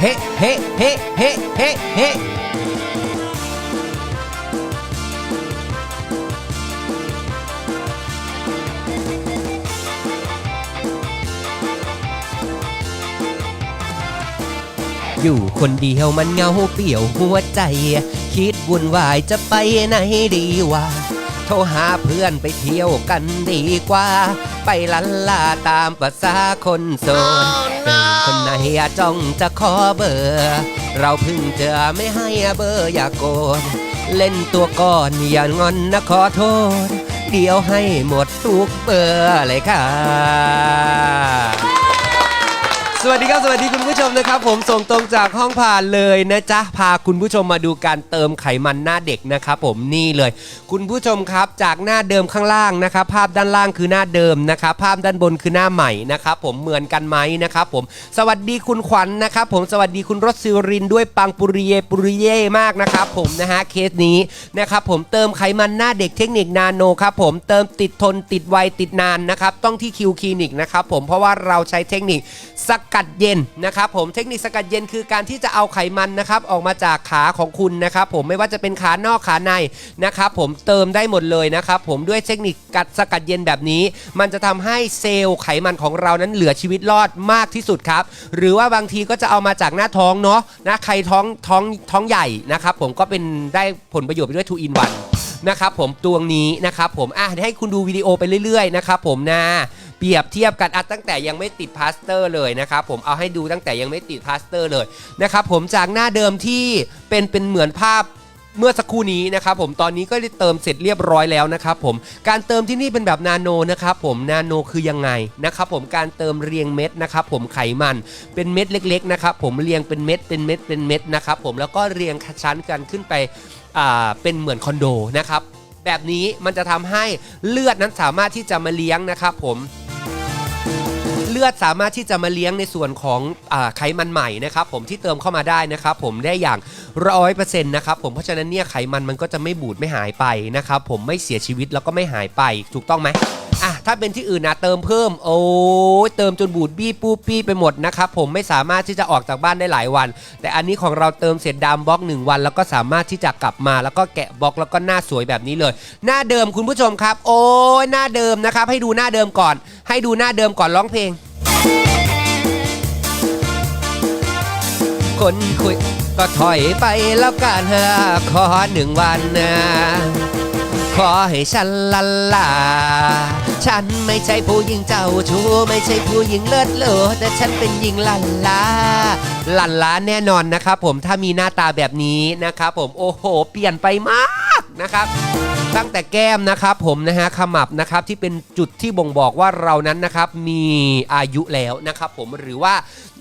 เฮเฮเฮเฮเฮเฮอยู่คนเดียวมันเงาเปี่ยวหัวใจ คิดวุ่นวายจะไปไหนดีวะโทรหาเพื่อนไปเที่ยวกันดีกว่า ไปลันลาตามภาษาคนโสดเป็นคนไหนอะจ้องจะขอเบอร์ เราเพิ่งเจอไม่ให้เบอร์อย่าโกรธเล่นตัวก่อนอย่างอนนะขอโทษ เดี๋ยวให้หมดทุกเบอร์เลยค่ะ สวัสดีครับ สวัสดีคุณผู้ชมนะครับ ผมส่งตรงจากห้องผ่านเลยนะจ๊ะ พาคุณผู้ชมมาดูการเติมไขมันหน้าเด็กนะครับผมนี่เลย คุณผู้ชมครับจากหน้าเดิมข้างล่างนะครับ ภาพด้านล่างคือหน้าเดิมนะครับ ภาพด้านบนคือหน้าใหม่นะครับผมเหมือนกันไหมนะครับผมสวัสดีคุณขวัญนะครับผมสวัสดีคุณรสซิรินด้วยปังปุริเยปุริเย่มากนะครับผมนะฮะเคสนี้นะครับผมเติมไขมันหน้าเด็กเทคนิคนาโนครับผมเติมติดทนติดไวติดนานนะครับต้องที่คิวคลินิกนะครับผมเพราะว่าเราใช้เทคนิคสกัดเย็นนะครับผมเทคนิคสกัดเย็นคือการที่จะเอาไขมันนะครับออกมาจากขาของคุณนะครับผมไม่ว่าจะเป็นขานอกขาในนะครับผมเติมได้หมดเลยนะครับผมด้วยเทคนิคกัดสกัดเย็นแบบนี้ มันจะทำให้เซลล์ไขมันของเรานั้นเหลือชีวิตรอดมากที่สุดครับ หรือว่าบางทีก็จะเอามาจากหน้าท้องเนาะนะใครท้องท้องท้องใหญ่นะครับผมก็เป็นได้ผลประโยชน์ไปด้วย2 in 1นะครับผมตัวนี้นะครับผมอะให้คุณดูวิดีโอไปเรื่อยๆนะครับผมนะ เปรียบเทียบกันอะตั้งแต่ยังไม่ติดพลาสเตอร์เลยนะครับผมเอาให้ดูตั้งแต่ยังไม่ติดพลาสเตอร์เลยนะครับผมจากหน้าเดิมที่เป็นเป็นเหมือนภาพเมื่อสักครู่นี้นะครับผมตอนนี้ก็ได้เติมเสร็จเรียบร้อยแล้วนะครับผมการเติมที่นี่เป็นแบบนาโนนะครับผมนาโนคือยังไงนะครับผมการเติมเรียงเม็ดนะครับผมไขมันเป็นเม็ดเล็กๆนะครับผมเรียงเป็นเม็ดเป็นเม็ดเป็นเม็ดนะครับผมแล้วก็เรียงชั้นกันขึ้นไปอ่าเป็นเหมือนคอนโดนะครับแบบนี้มันจะทำให้เลือดนั้นสามารถที่จะมาเลี้ยงนะครับผม เลือดสามารถที่จะมาเลี้ยงในส่วนของอไขมันใหม่นะครับผมที่เติมเข้ามาได้นะครับผมได้อย่างร้อยเปอร์เซ็นต์นะครับผมเพราะฉะนั้นเนี่ยไขมันมันก็จะไม่บูดไม่หายไปนะครับผมไม่เสียชีวิตแล้วก็ไม่หายไปถูกต้องไหมอะถ้าเป็นที่อื่นนะเติมเพิ่ม โอ้เติมจนบูดบี้ปูปี้ไปหมดนะครับผมไม่สามารถที่จะออกจากบ้านได้หลายวัน แต่อันนี้ของเราเติมเสร็จดามบล็อก 1 วัน แล้วก็สามารถที่จะกลับมาแล้วก็แกะบล็อกแล้วก็หน้าสวยแบบนี้เลย หน้าเดิมคุณผู้ชมครับ โอ้ยหน้าเดิมนะครับให้ดูหน้าเดิมก่อน ให้ดูหน้าเดิมก่อนร้องเพลง คนคุยก็ถอยไปแล้วกันเถอะขอหนึ่งวันนะขอให้ฉันลันลา ฉันไม่ใช่ผู้หญิงเจ้าชู้ไม่ใช่ผู้หญิงเลิศเลอแต่ฉันเป็นหญิงลันลาลันลาแน่นอนนะครับผมถ้ามีหน้าตาแบบนี้นะครับผมโอ้โห เปลี่ยนไปมาก นะครับ ตั้งแต่แก้มนะครับผมนะฮะขมับนะครับที่เป็นจุดที่บ่งบอกว่าเรานั้นนะครับมีอายุแล้วนะครับผมหรือว่า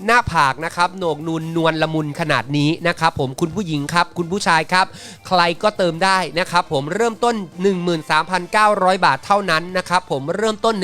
หน้าผากนะครับโหนกนูนนวลละมุนขนาดนี้นะครับผมคุณผู้หญิงครับ คุณผู้ชายครับ ใครก็เติมได้นะครับผมเริ่มต้น 13,900 บาทเท่านั้นนะครับผมเริ่มต้น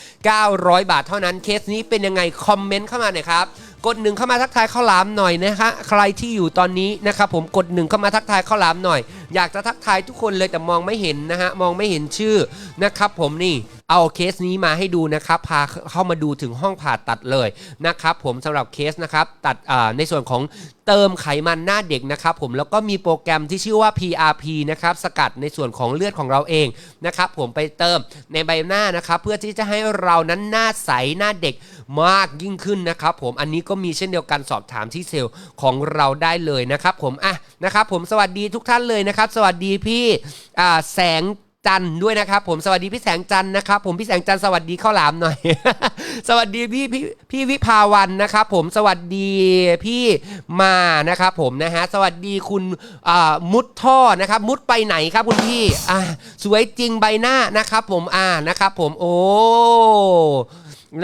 13,900 บาทเท่านั้นเคสนี้เป็นยังไงคอมเมนต์เข้ามาหน่อยครับ กดหนึ่งเข้ามาทักทายข้าวหลามหน่อยนะคะใครที่อยู่ตอนนี้นะครับผมกดหนึ่งเข้ามาทักทายข้าวหลามหน่อย อยากจะทักทายทุกคนเลยแต่มองไม่เห็นนะฮะมองไม่เห็นชื่อนะครับผมนี่ เอาเคสนี้มาให้ดูนะครับพาเข้ามาดูถึงห้องผ่าตัดเลยนะครับผมสำหรับเคสนะครับตัดในส่วนของเติมไขมันหน้าเด็กนะครับผมแล้วก็มีโปรแกรมที่ชื่อว่า PRP นะครับสกัดในส่วนของเลือดของเราเองนะครับผมไปเติมในใบหน้านะครับเพื่อที่จะให้เรานั้นหน้าใสหน้าเด็กมากยิ่งขึ้นนะครับผมอันนี้ก็มีเช่นเดียวกันสอบถามที่เซลล์ของเราได้เลยนะครับผมอะนะครับผมสวัสดีทุกท่านเลยนะครับ สวัสดีพี่แสง จันด้วยนะครับผมสวัสดีพี่แสงจันนะครับผมพี่แสงจันสวัสดีข้าวหลามหน่อย สวัสดีพี่พี่พี่วิภาวันนะครับผมสวัสดีพี่มานะครับผมนะฮะสวัสดีคุณมุดท่อนะครับมุดไปไหนครับคุณพี่อ่าสวยจริงใบหน้านะครับผมอ่านะครับผมโอ้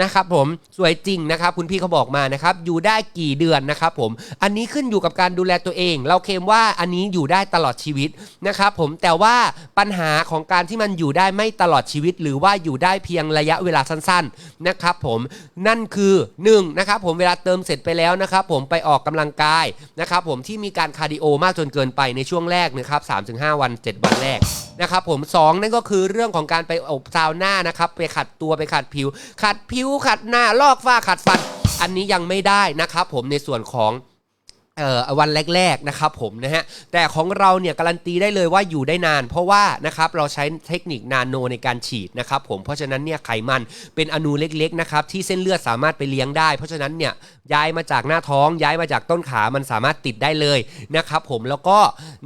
นะครับผมสวยจริงนะครับคุณพี่เขาบอกมานะครับอยู่ได้กี่เดือนนะครับผมอันนี้ขึ้นอยู่กับการดูแลตัวเอง เราเคลมว่าอันนี้อยู่ได้ตลอดชีวิตนะครับผมแต่ว่าปัญหาของการที่มันอยู่ได้ไม่ตลอดชีวิต หรือว่าอยู่ได้เพียงระยะเวลาสั้นๆนะครับผมนั่นคือ1นะครับผมเวลาเติมเสร็จไปแล้วนะครับผมไปออกกำลังกายนะครับผมที่มีการคาร์ดิโอมากจนเกินไปในช่วงแรกนะครับ3-5 วัน 7 วันแรกนะครับผมสองนั่นก็คือเรื่องของการไปอบซาวน่านะครับไปขัดตัวไปขัดผิวขัดผิวขัดหน้าลอกฝ้าขัดฟัน อันนี้ยังไม่ได้นะครับผมในส่วนของ เอ่อวันแรกๆนะครับผมนะฮะแต่ของเราเนี่ยการันตีได้เลยว่าอยู่ได้นาน เพราะว่านะครับเราใช้เทคนิคนาโนในการฉีดนะครับผมเพราะฉะนั้นเนี่ยไขมันเป็นอนูเล็กๆนะครับที่เส้นเลือดสามารถไปเลี้ยงได้ เพราะฉะนั้นเนี่ยย้ายมาจากหน้าท้องย้ายมาจากต้นขามันสามารถติดได้เลยนะครับผมแล้วก็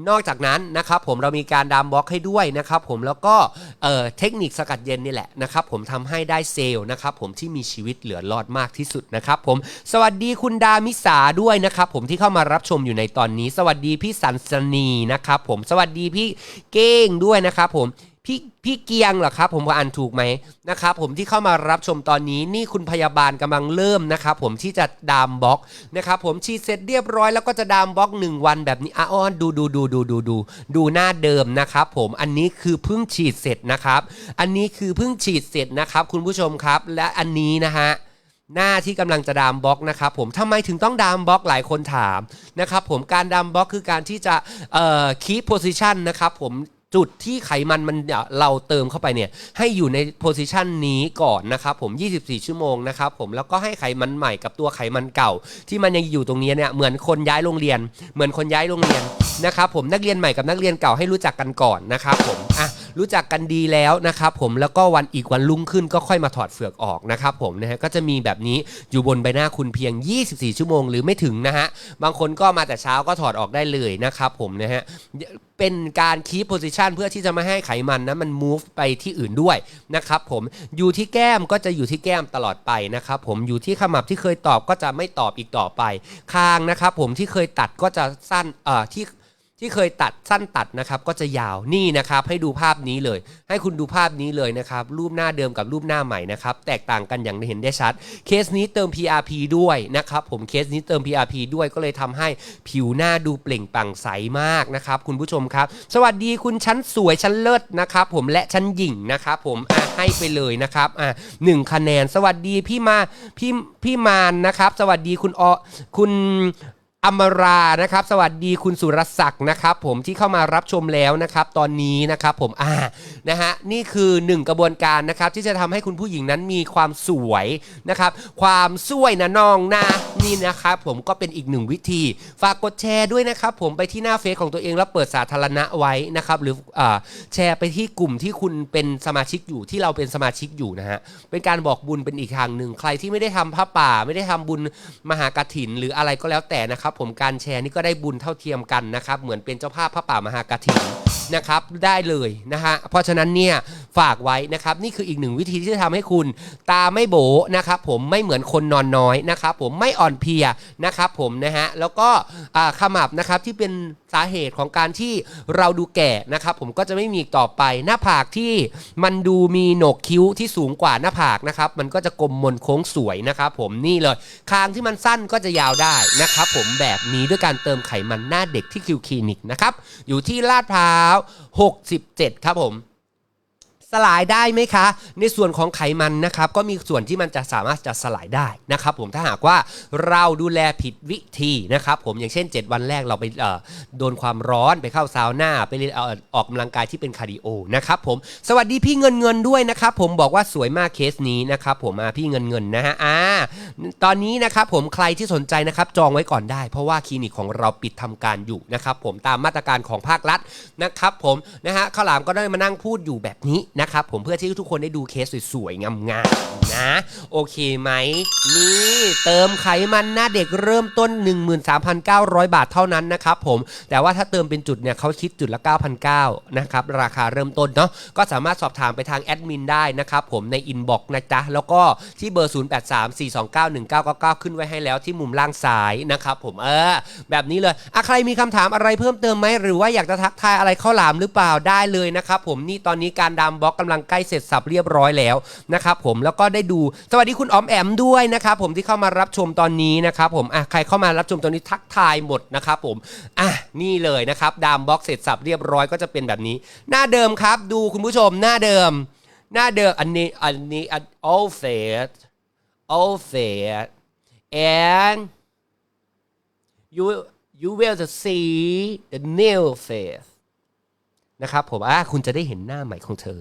นอกจากนั้นนะครับผมเรามีการดามบล็อกให้ด้วยนะครับผมแล้วก็เอ่อเทคนิคสกัดเย็นนี่แหละนะครับผมทำให้ได้เซลล์นะครับผมที่มีชีวิตเหลือรอดมากที่สุดนะครับผมสวัสดีคุณดามิสาด้วยนะครับผมที่เข้ามารับชมอยู่ในตอนนี้ สวัสดีพี่สันสนีนะครับผมสวัสดีพี่เก้งด้วยนะครับผมพี่พี่เกียงเหรอครับ ผมว่าอ่านถูกไหมนะครับผมที่เข้ามารับชมตอนนี้นี่คุณพยาบาลกำลังเริ่มนะครับผมที่จะดามบล็อกนะครับผมฉีดเสร็จเรียบร้อยแล้วก็จะดามบล็อก 1 วันแบบนี้อะอ้อนดูดูดูดูดูดูดูหน้าเดิมนะครับผมอันนี้คือเพิ่งฉีดเสร็จนะครับ อันนี้คือเพิ่งฉีดเสร็จนะครับ คุณผู้ชมครับและอันนี้นะฮะ หน้าที่กำลังจะดามบล็อกนะครับผมทำไมถึงต้องดามบล็อกหลายคนถามนะครับผมการดามบล็อกคือการที่จะเอ่อคีโพซิชันนะครับผม จุดที่ไขมันมันเราเติมเข้าไปเนี่ยให้อยู่ในโพซิชันนี้ก่อนนะครับผม 24 ชั่วโมงนะครับผมแล้วก็ให้ไขมันใหม่กับตัวไขมันเก่า ที่มันยังอยู่ตรงนี้เนี่ยเหมือนคนย้ายโรงเรียน เหมือนคนย้ายโรงเรียนนะครับผมนักเรียนใหม่กับนักเรียนเก่าให้รู้จักกันก่อนนะครับผมอะรู้จักกันดีแล้วนะครับผมแล้วก็วันอีกวันรุ่งขึ้นก็ค่อยมาถอดเฟือกออกนะครับผมนะฮะก็จะมีแบบนี้อยู่บนใบหน้าคุณเพียง 24 ชั่วโมงหรือไม่ถึงนะฮะบางคนก็มาแต่เช้าก็ถอดออกได้เลยนะครับผมนะฮะ เป็นการคีปโพซิชันเพื่อที่จะไม่ให้ไขมันนั้นมัน move ไปที่อื่นด้วยนะครับผมอยู่ที่แก้มก็จะอยู่ที่แก้มตลอดไปนะครับผมอยู่ที่ขมับที่เคยตอบก็จะไม่ตอบอีกต่อไป คางนะครับผมที่เคยตัดก็จะสั้นเอ่อที่ ที่เคยตัดสั้นตัดนะครับก็จะยาวนี่นะครับให้ดูภาพนี้เลย ให้คุณดูภาพนี้เลยนะครับรูปหน้าเดิมกับรูปหน้าใหม่นะครับแตกต่างกันอย่างเห็นได้ชัด เคสนี้เติม PRP ด้วยนะครับผมเคสนี้เติม PRP ด้วยก็เลยทำให้ผิวหน้าดูเปล่งปลั่งใสมากนะครับคุณผู้ชมครับ สวัสดีคุณชั้นสวยชั้นเลิศนะครับผมและชั้นหญิงนะครับผมอะให้ไปเลยนะครับอะหนึ่งคะแนนสวัสดีพี่มาพี่พี่มานนะครับสวัสดีคุณอคุณ อมรานะครับสวัสดีคุณสุรศักดิ์นะครับผมที่เข้ามารับชมแล้วนะครับตอนนี้นะครับผมอ่านะฮะนี่คือหนึ่งกระบวนการนะครับที่จะทำให้คุณผู้หญิงนั้นมีความสวยนะครับความสวยนะน้องนะ นี่นะครับผมก็เป็นอีกหนึ่งวิธี ฝากกดแชร์ด้วยนะครับผมไปที่หน้าเฟซของตัวเองแล้วเปิดสาธารณะไว้นะครับหรืออแชร์ไปที่กลุ่มที่คุณเป็นสมาชิกอยู่ที่เราเป็นสมาชิกอยู่นะฮะเป็นการบอกบุญเป็นอีกทางหนึ่งใครที่ไม่ได้ทำผ้าป่า ไม่ได้ทำบุญมหากฐิน หรืออะไรก็แล้วแต่นะครับผมการแชร์นี่ก็ได้บุญเท่าเทียมกันนะครับเหมือนเป็นเจ้าภาพผ้าป่ามหากฐินนะครับได้เลยนะฮะเพราะฉะนั้นเนี่ย ฝากไว้นะครับ นี่คืออีกหนึ่งวิธีที่จะทำให้คุณตาไม่โบนะครับผมไม่เหมือนคนนอนน้อยนะครับผมไม่อ่อนเพลียนะครับผมนะฮะแล้วก็อ่าขมับนะครับที่เป็นสาเหตุของการที่เราดูแก่นะครับผมก็จะไม่มีอีกต่อไปหน้าผากที่มันดูมีโหนกคิ้วที่สูงกว่าหน้าผากนะครับมันก็จะกลมมนโค้งสวยนะครับผมนี่เลยคางที่มันสั้นก็จะยาวได้นะครับผมแบบนี้ด้วยการเติมไขมันหน้าเด็กที่คิวคลินิกนะครับอยู่ที่ลาดพร้าว 67 ครับผม สลายได้ไหมคะ ในส่วนของไขมันนะครับก็มีส่วนที่มันจะสามารถจะสลายได้นะครับผมถ้าหากว่าเราดูแลผิดวิธีนะครับผมอย่างเช่น 7 วันแรกเราไปโดนความร้อนไปเข้าซาวน่าไปออออกกำลังกายที่เป็นคาร์ดิโอนะครับผมสวัสดีพี่เงินเงินด้วยนะครับผมบอกว่าสวยมากเคสนี้นะครับผมอ่าพี่เงินเงินนะฮะอ่าตอนนี้นะครับผมใครที่สนใจนะครับจองไว้ก่อนได้ เพราะว่าคลินิกของเราปิดทำการอยู่นะครับผมตามมาตรการของภาครัฐนะครับผมนะฮะข้าวหลามก็ได้มานั่งพูดอยู่แบบนี้นะครับผมเพื่อที่ทุกคนได้ดูเคสสวยๆงามๆนะ โอเคไหมนี่เติมไขมันหน้าเด็กเริ่มต้น 13,900 บาทเท่านั้นนะครับผมแต่ว่าถ้าเติมเป็นจุดเนี่ยเขาคิดจุดละ 9,900นะครับราคาเริ่มต้นเนาะก็สามารถสอบถามไปทางแอดมินได้นะครับผมในอินบ็อกซ์นะจ๊ะแล้วก็ที่เบอร์ 0834291999 ขึ้นไว้ให้แล้วที่มุมล่างซ้ายนะครับผมเออแบบนี้เลยอะใครมีคำถามอะไรเพิ่มเติมไหมหรือว่าอยากจะทักทายอะไรข้าวหลามหรือเปล่าได้เลยนะครับผมนี่ตอนนี้การดามบล็อกกำลังใกล้เสร็จสับเรียบร้อยแล้วนะครับผมแล้วก็ได้ดูสวัสดีคุณออมแอมด้วยนะครับผมที่เข้ามารับชมตอนนี้นะครับผมอะใครเข้ามารับชมตอนนี้ทักทายหมดนะครับผมอะนี่เลยนะครับดามบ็อกเสร็จสับเรียบร้อยก็จะเป็นแบบนี้ หน้าเดิมครับ ดูคุณผู้ชมหน้าเดิม หน้าเดิมอันนี้อันนี้อัน all fat all fat and you you will see the new face นะครับผมอะคุณจะได้เห็นหน้าใหม่ของเธอ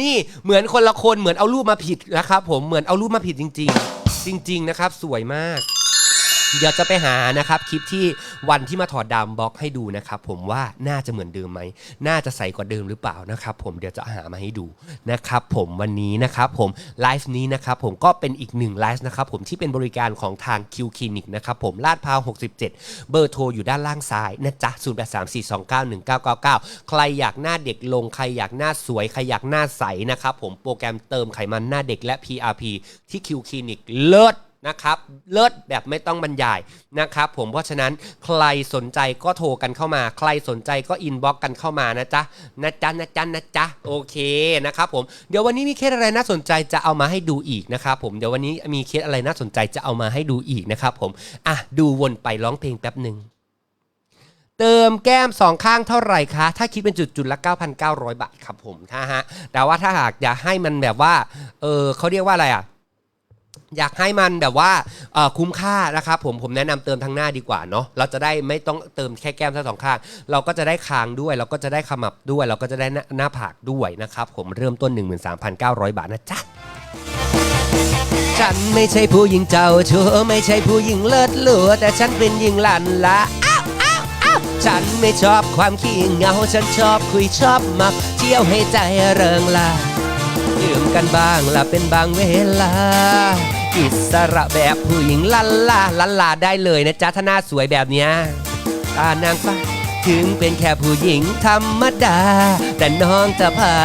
นี่เหมือนคนละคนเหมือนเอารูปมาผิดนะครับผมเหมือนเอารูปมาผิดจริง ๆ จริง ๆ นะครับ สวยมาก เดี๋ยวจะไปหานะครับคลิปที่วันที่มาถอดดามบล็อกให้ดูนะครับผมว่าน่าจะเหมือนเดิมไหมน่าจะใสกว่าเดิมหรือเปล่านะครับผมเดี๋ยวจะหามาให้ดูนะครับผมวันนี้นะครับผมไลฟ์นี้นะครับผมก็เป็นอีกหนึ่งไลฟ์นะครับผมที่เป็นบริการของทางคิวคลินิกนะครับผมลาดพร้าว 67 เบอร์โทรอยู่ด้านล่างซ้ายนะจ๊ะ 0834291999 ใครอยากหน้าเด็กลงใครอยากหน้าสวยใครอยากหน้าใสนะครับผมโปรแกรมเติมไขมันหน้าเด็กและ PRP ที่คิวคลินิกเลิศ นะครับเลิศแบบไม่ต้องบรรยายนะครับผมเพราะฉะนั้นใครสนใจก็โทรกันเข้ามา ใครสนใจก็อินบ็อกกันเข้ามานะจ๊ะนะจ๊ะนะจ๊ะนะจ๊ะโอเคนะครับผมเดี๋ยววันนี้มีเคสอะไรน่าสนใจจะเอามาให้ดูอีกนะครับผมเดี๋ยววันนี้มีเคสอะไรน่าสนใจจะเอามาให้ดูอีกนะครับผมอะดูวนไปร้องเพลงแป๊บหนึ่งเติมแก้มสองข้างเท่าไหร่คะ ถ้าคิดเป็นจุดจุดละ 9,900 บาทครับผมถ้าฮะแต่ว่าถ้าหากอยากให้มันแบบว่าเออเขาเรียกว่าอะไรอะ อยากให้มันแบบว่าเอ่อคุ้มค่านะครับผมผมแนะนำเติมทั้งหน้าดีกว่าเนาะเราจะได้ไม่ต้องเติมแค่แก้มทั้งสองข้าง เราก็จะได้คางด้วย เราก็จะได้ขมับด้วย เราก็จะได้หน้าหน้าผากด้วยนะครับผมเริ่มต้น 13,900 บาทนะจ๊ะ ฉันไม่ใช่ผู้หญิงเจ้าชู้ไม่ใช่ผู้หญิงเลิศหลัวแต่ฉันเป็นหญิงหลันละอ้าวอ้าวอ้าวฉันไม่ชอบความขี้เหงา ฉันชอบคุยชอบมัก เที่ยวให้ใจเริงลา กันบ้างละเป็นบางเวลา อิสระแบบผู้หญิงลันลาลันลาได้เลยนะจ๊ะถ้าหน้าสวยแบบเนี้ยตานางฟ้าถึงเป็นแค่ผู้หญิงธรรมดา แต่น้องจะพา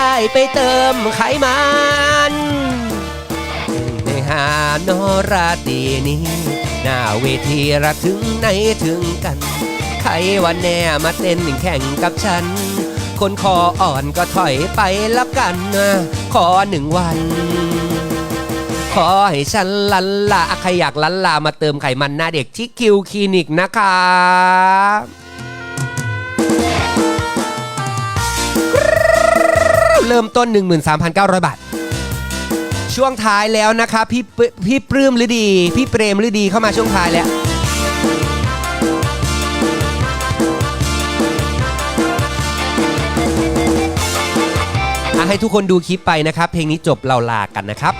อายไปเติมไขมันในหานราตีนี้ หน้าเวทีระถึงไหนถึงกัน ใครวันแน่มาเต้นแข่งกับฉัน คนคออ่อนก็ถอยไปแล้วกันนะขอหนึ่งวัน ขอให้ฉันลันลาใครอยากลันลามาเติมไขมันหน้าเด็กที่คิวคลินิกนะคะเริ่มต้น 13,900 บาท ช่วงท้ายแล้วนะคะพี่พี่ปลื้มฤดี พี่เปรมฤดีเข้ามาช่วงท้ายแล้วะให้ทุกคนดูคลิปไปนะครับ เพลงนี้จบเราลากันนะครับ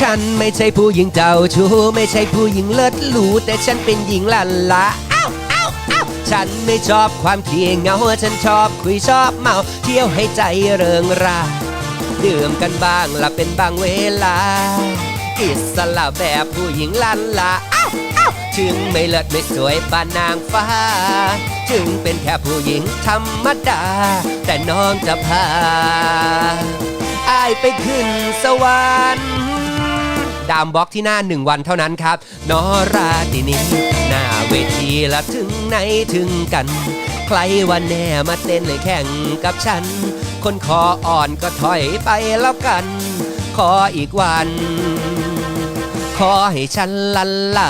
ฉันไม่ใช่ผู้หญิงเจ้าชู้ไม่ใช่ผู้หญิงเลิศหรูแต่ฉันเป็นหญิงลันละอ้าวอ้าวอ้าวฉันไม่ชอบความขี้เหงาฉันชอบคุยชอบเมาเที่ยวให้ใจเริงราดื่มกันบ้างละเป็นบางเวลาอิสระแบบผู้หญิงลันละอ้าวอ้าวถึงไม่เลิศไม่สวยปานนางฟ้า ถึงเป็นแค่ผู้หญิงธรรมดา แต่น้องจะพาอายไปขึ้นสวรรค์ดามบล็อกที่หน้าหนึ่งวันเท่านั้นครับนอราตินีหน้าเวทีละถึงไหนถึงกัน ใครวันแน่มาเต้นเลยแข่งกับฉัน คนคออ่อนก็ถอยไปแล้วกัน ขออีกวัน ขอให้ฉันลันลา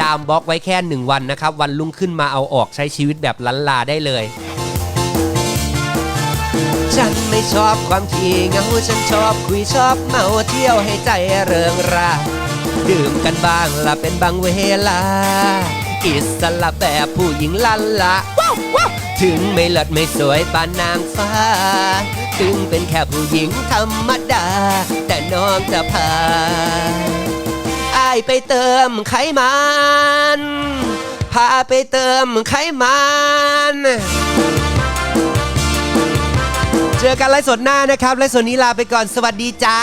ดามบล็อกไว้แค่หนึ่งวันนะครับ วันรุ่งขึ้นมาเอาออกใช้ชีวิตแบบลันลาได้เลย ฉันไม่ชอบความขี้เหงาฉันชอบคุยชอบเมาเที่ยวให้ใจเริงรา ดื่มกันบ้างละเป็นบางเวลา อิสระแบบผู้หญิงลันลาถึงไม่เลิศไม่สวยปานนางฟ้า ถึงเป็นแค่ผู้หญิงธรรมดา แต่น้องจะพา อาไปเติมไขมัน พาไปเติมไขมัน เจอกันไลฟ์สดหน้านะครับไลฟ์สดนี้ลาไปก่อนสวัสดีจ้า